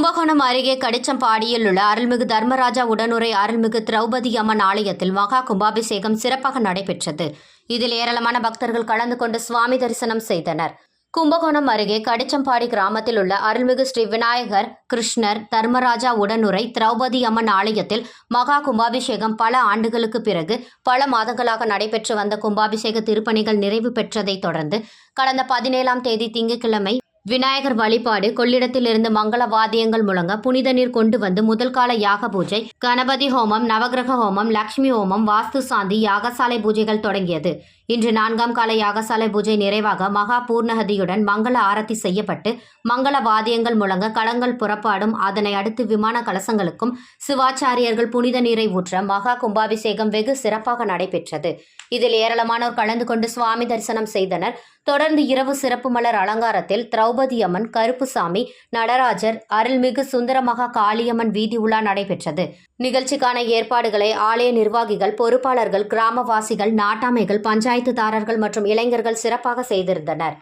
கும்பகோணம் அருகே கடிச்சம்பாடியில் உள்ள அருள்மிகு தர்மராஜா உடனுரை அருள்மிகு திரௌபதி அம்மன் ஆலயத்தில் மகா கும்பாபிஷேகம் சிறப்பாக நடைபெற்றது. இதில் ஏராளமான பக்தர்கள் கலந்து கொண்டு சுவாமி தரிசனம் செய்தனர். கும்பகோணம் அருகே கடிச்சம்பாடி கிராமத்தில் உள்ள அருள்மிகு ஸ்ரீ விநாயகர் கிருஷ்ணர் தர்மராஜா உடனுரை திரௌபதி அம்மன் ஆலயத்தில் மகா கும்பாபிஷேகம் பல ஆண்டுகளுக்கு பிறகு பல மாதங்களாக நடைபெற்று வந்த கும்பாபிஷேக திருப்பணிகள் நிறைவு பெற்றதைத் தொடர்ந்து கடந்த பதினேழாம் தேதி திங்கட்கிழமை விநாயகர் வழிபாடு கொள்ளிடத்திலிருந்து மங்கள வாத்தியங்கள் முழங்க புனித நீர் கொண்டு வந்து முதல் கால யாக பூஜை கணபதி ஹோமம் நவகிரக ஹோமம் லக்ஷ்மி ஹோமம் வாஸ்து சாந்தி யாகசாலை பூஜைகள் தொடங்கியது. இன்று நான்காம் கால யாகசாலை பூஜை நிறைவாக மகா பூர்ணகதியுடன் மங்கள ஆரத்தி செய்யப்பட்டு மங்கள வாத்தியங்கள் முழங்க களங்கள் புறப்பாடும் அதனை அடுத்து விமான கலசங்களுக்கும் சிவாச்சாரியர்கள் புனித நீரை ஊற்ற மகா கும்பாபிஷேகம் வெகு சிறப்பாக நடைபெற்றது. இதில் ஏராளமானோர் கலந்து கொண்டு சுவாமி தரிசனம் செய்தனர். தொடர்ந்து இரவு சிறப்பு மலர் அலங்காரத்தில் திரௌபதி அம்மன் கருப்புசாமி நடராஜர் அருள்மிகு சுந்தரமகா காளியம்மன் வீதி உலா நடைபெற்றது. நிகழ்ச்சிக்கான ஏற்பாடுகளை ஆலய நிர்வாகிகள் பொறுப்பாளர்கள் கிராமவாசிகள் நாட்டாமைகள் பஞ்சாயத்துதாரர்கள் மற்றும் இளைஞர்கள் சிறப்பாக செய்திருந்தனர்.